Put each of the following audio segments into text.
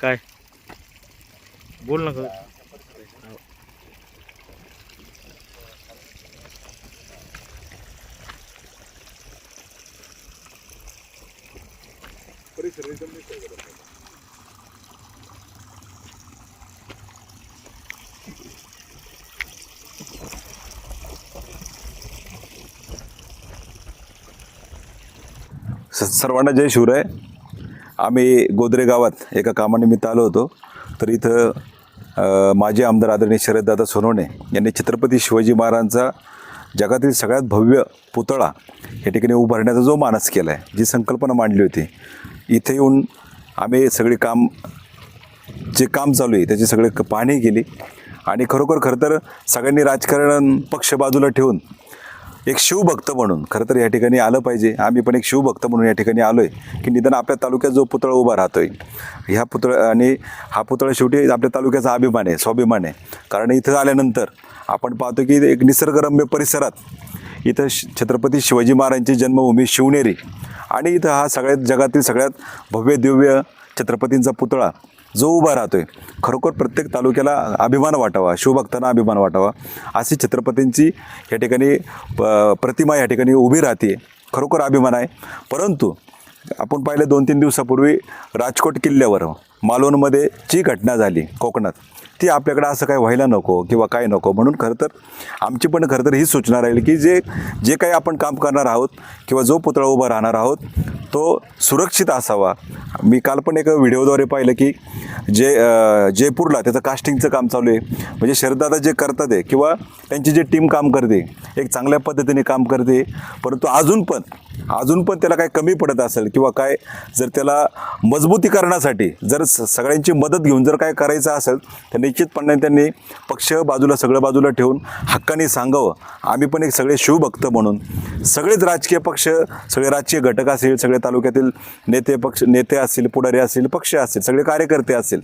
काय? बोल ना स सर्वांना जय शिवराय. आम्ही गोदरे गावात एका कामानिमित्त आलो होतो. तर इथं माजी आमदार आदरणीय शरददादा सोनवणे यांनी छत्रपती शिवाजी महाराजांचा जगातील सगळ्यात भव्य पुतळा या ठिकाणी उभारण्याचा जो मानस केला आहे जी संकल्पना मांडली होती. इथे येऊन आम्ही सगळे काम जे काम चालू आहे त्याची सगळे क- पाहणी केली. आणि खरोखर खरं तर सगळ्यांनी राजकारण पक्ष बाजूला ठेवून एक शिवभक्त म्हणून खरं तर या ठिकाणी आलं पाहिजे. आम्ही पण एक शिवभक्त म्हणून या ठिकाणी आलो आहे की निदान आपल्या तालुक्यात जो पुतळा उभा राहतो आहे ह्या पुतळा आणि हा पुतळा शेवटी आपल्या तालुक्याचा अभिमान आहे स्वाभिमान आहे. कारण इथं आल्यानंतर आपण पाहतो की एक निसर्गरम्य परिसरात इथं श- छत्रपती शिवाजी महाराजांची जन्मभूमी शिवनेरी आणि इथं हा सगळ्यात जगातील सगळ्यात भव्य दिव्य छत्रपतींचा पुतळा जो उभा राहतोय. खरोखर प्रत्येक तालुक्याला अभिमान वाटावा शिवभक्तांना अभिमान वाटावा अशी छत्रपतींची या ठिकाणी प- प्रतिमा या ठिकाणी उभी राहते. खरोखर अभिमान आहे. परंतु आपण पाहिलं दोन तीन दिवसापूर्वी राजकोट किल्ल्यावर मालवणमध्ये जी घटना झाली कोकणात ती आपल्याकडं असं काय व्हायला नको किंवा काय नको. म्हणून खरं तर आमची पण खरं तर ही सूचना राहील की जे जे काही आपण काम करणार आहोत किंवा जो पुतळा उभा राहणार आहोत तो सुरक्षित असावा. मी काल पण एक व्हिडिओद्वारे पाहिलं की जे जयपूरला त्याचं कास्टिंगचं काम चालू आहे. म्हणजे शरदादा जे करतात आहे किंवा त्यांची जी टीम काम करते एक चांगल्या पद्धतीने काम करते परंतु अजून पण अजून पण त्याला काय कमी पडत असेल किंवा काय जर त्याला मजबूतीकरणासाठी जर स सगळ्यांची मदत घेऊन जर काय करायचं असेल तर निश्चितपणे त्यांनी पक्ष बाजूला सगळं बाजूला ठेवून हक्काने सांगावं. आम्ही पण एक सगळे शिवभक्त म्हणून. सगळेच राजकीय पक्ष सगळे राजकीय घटक असतील सगळे तालुक्यातील नेते पक्ष नेते असतील पुढारी असतील पक्ष असतील सगळे कार्यकर्ते असतील.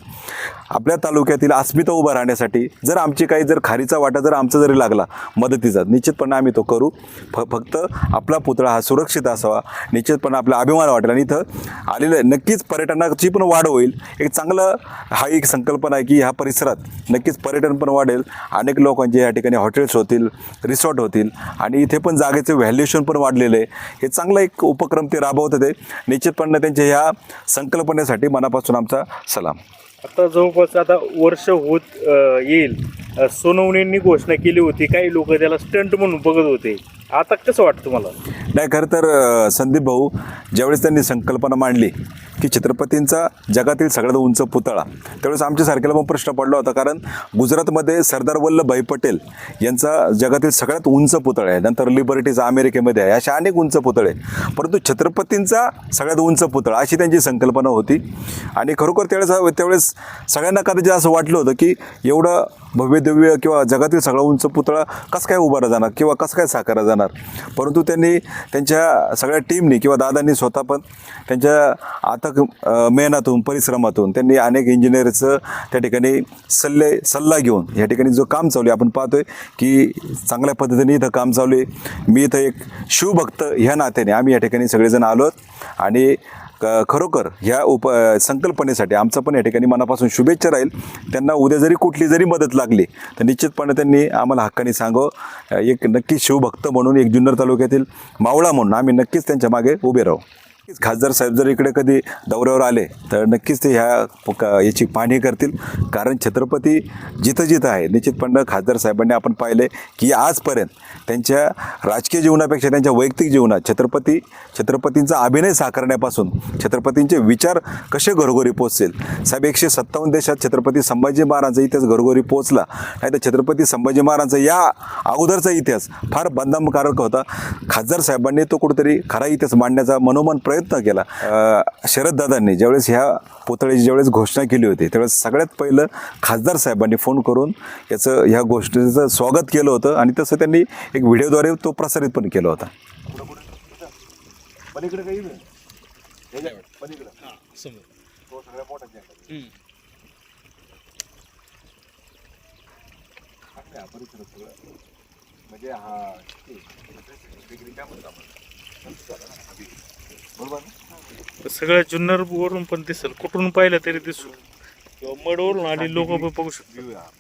आपल्या तालुक्यातील अस्मिता उभा राहण्यासाठी जर आमची काही जर खारीचा वाटा जर आमचा जरी लागला मदतीचा निश्चितपणे आम्ही तो करू. फ फक्त आपला पुतळा हा सुरक्षित असावा. निश्चितपणे आपला अभिमान वाटेल. आणि इथं आलेलं नक्कीच पर्यटनाची पण वाढ होईल. एक चांगलं हा एक संकल्पना आहे की ह्या परिसरात नक्कीच पर्यटन पण वाढेल. अनेक लोकांचे या ठिकाणी हॉटेल्स होतील रिसॉर्ट होतील. आणि इथे पण जागेचे व्हॅल्युएशन पण वाढलेलं आहे. हे चांगला एक उपक्रम ते राबवत होते निश्चितपणे त्यांच्या ह्या संकल्पनेसाठी मनापासून आमचा सलाम. आता जवळपास आता वर्ष होत येईल. सोनवणींनी घोषणा केली होती. काही लोक त्याला स्टंट म्हणून बघत होते. आता कसं वाटतं तुम्हाला? नाही खरं तर संदीप भाऊ ज्यावेळेस त्यांनी संकल्पना मांडली की छत्रपतींचा जगातील सगळ्यात उंच पुतळा त्यावेळेस आमच्यासारख्याला पण प्रश्न पडला होता. कारण गुजरातमध्ये सरदार वल्लभभाई पटेल यांचा जगातील सगळ्यात उंच पुतळा आहे. नंतर लिबर्टीचा अमेरिकेमध्ये आहे. अशा अनेक उंच पुतळे परंतु छत्रपतींचा सगळ्यात उंच पुतळा अशी त्यांची संकल्पना होती. आणि खरोखर त्यावेळेस त्यावेळेस सगळ्यांना कदाचित असं वाटलं होतं की एवढं भव्य दिव्य किंवा जगातील सगळा उंच पुतळा कसं काय उभारा जाणार किंवा कसं काय साकारा जाणार? परंतु त्यांनी त्यांच्या सगळ्या टीमनी किंवा दादांनी स्वतः पण त्यांच्या अथक मेहनतून परिश्रमातून त्यांनी अनेक इंजिनियरचं त्या ठिकाणी सल्ले सल्ला घेऊन या ठिकाणी जो काम चालू आहे आपण पाहतोय की चांगल्या पद्धतीने इथं काम चालू आहे. मी इथं एक शिवभक्त ह्या नात्याने आम्ही या ठिकाणी सगळेजण आलो आणि खरोखर ह्या उप संकल्पनेसाठी आमचं पण या ठिकाणी मनापासून शुभेच्छा राहील. त्यांना उद्या जरी कुठली जरी मदत लागली तर निश्चितपणे त्यांनी आम्हाला हक्काने सांगावं. एक नक्कीच शिवभक्त म्हणून एक जुन्नर तालुक्यातील मावळा म्हणून आम्ही नक्कीच त्यांच्या मागे उभे राहू. खासदार साहेब जर इकडे कधी दौऱ्यावर आले तर नक्कीच ते ह्या याची पाहणी करतील. कारण छत्रपती जिथं जिथं आहे निश्चितपणे खासदार साहेबांनी आपण पाहिले की आजपर्यंत त्यांच्या राजकीय जीवनापेक्षा त्यांच्या वैयक्तिक जीवनात छत्रपती छत्रपतींचा अभिनय साकारण्यापासून छत्रपतींचे विचार कसे घरोघरी पोचतील? साहेब एकशे सत्तावन्न देशात छत्रपती संभाजी महाराजांचा इतिहास घरोघरी पोचला. नाही तर छत्रपती संभाजी महाराजांचा या अगोदरचा इतिहास फार बंधनकारक होता. खासदार साहेबांनी तो कुठेतरी खरा इतिहास मांडण्याचा मनोमन प्रयत्न प्रयत्न केला. शरद शरददादांनी ज्यावेळेस ह्या पुतळ्याची ज्यावेळेस घोषणा केली होती त्यावेळेस सगळ्यात पहिलं खासदार साहेबांनी फोन करून याचं ह्या गोष्टीचं स्वागत केलं होतं आणि तसं त्यांनी एक व्हिडिओद्वारे तो प्रसारित पण केला होता. हा, म्हणजे हा सगळ्या जुन्नर वरून पण दिसल. कुठून पाहिलं तरी दिसू. किंवा मडवरून आली लोक पण बघू शकतात.